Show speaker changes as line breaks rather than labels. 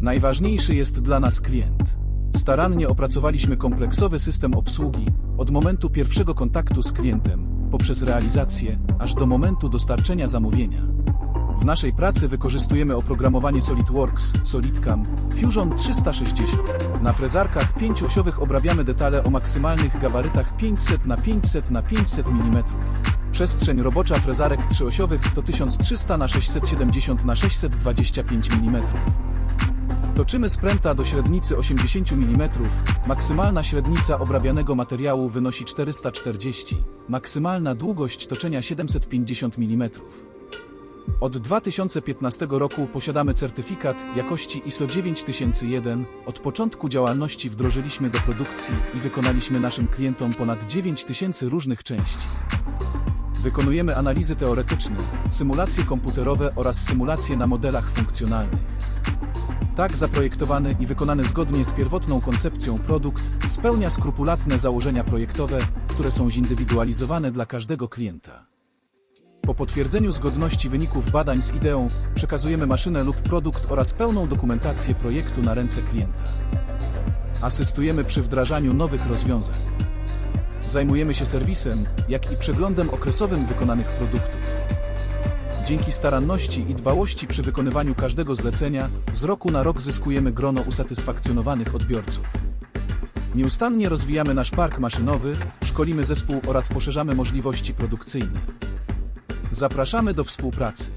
Najważniejszy jest dla nas klient. Starannie opracowaliśmy kompleksowy system obsługi od momentu pierwszego kontaktu z klientem, poprzez realizację, aż do momentu dostarczenia zamówienia. W naszej pracy wykorzystujemy oprogramowanie SolidWorks, SolidCam, Fusion 360. Na frezarkach pięciosiowych obrabiamy detale o maksymalnych gabarytach 500 na 500 na 500 mm. Przestrzeń robocza frezarek trzyosiowych to 1300 na 670 na 625 mm. Toczymy spręta do średnicy 80 mm. Maksymalna średnica obrabianego materiału wynosi 440. Maksymalna długość toczenia 750 mm. Od 2015 roku posiadamy certyfikat jakości ISO 9001. Od początku działalności wdrożyliśmy do produkcji i wykonaliśmy naszym klientom ponad 9000 różnych części. Wykonujemy analizy teoretyczne, symulacje komputerowe oraz symulacje na modelach funkcjonalnych. Tak zaprojektowany i wykonany zgodnie z pierwotną koncepcją produkt spełnia skrupulatne założenia projektowe, które są zindywidualizowane dla każdego klienta. Po potwierdzeniu zgodności wyników badań z ideą, przekazujemy maszynę lub produkt oraz pełną dokumentację projektu na ręce klienta. Asystujemy przy wdrażaniu nowych rozwiązań. Zajmujemy się serwisem, jak i przeglądem okresowym wykonanych produktów. Dzięki staranności i dbałości przy wykonywaniu każdego zlecenia, z roku na rok zyskujemy grono usatysfakcjonowanych odbiorców. Nieustannie rozwijamy nasz park maszynowy, szkolimy zespół oraz poszerzamy możliwości produkcyjne. Zapraszamy do współpracy.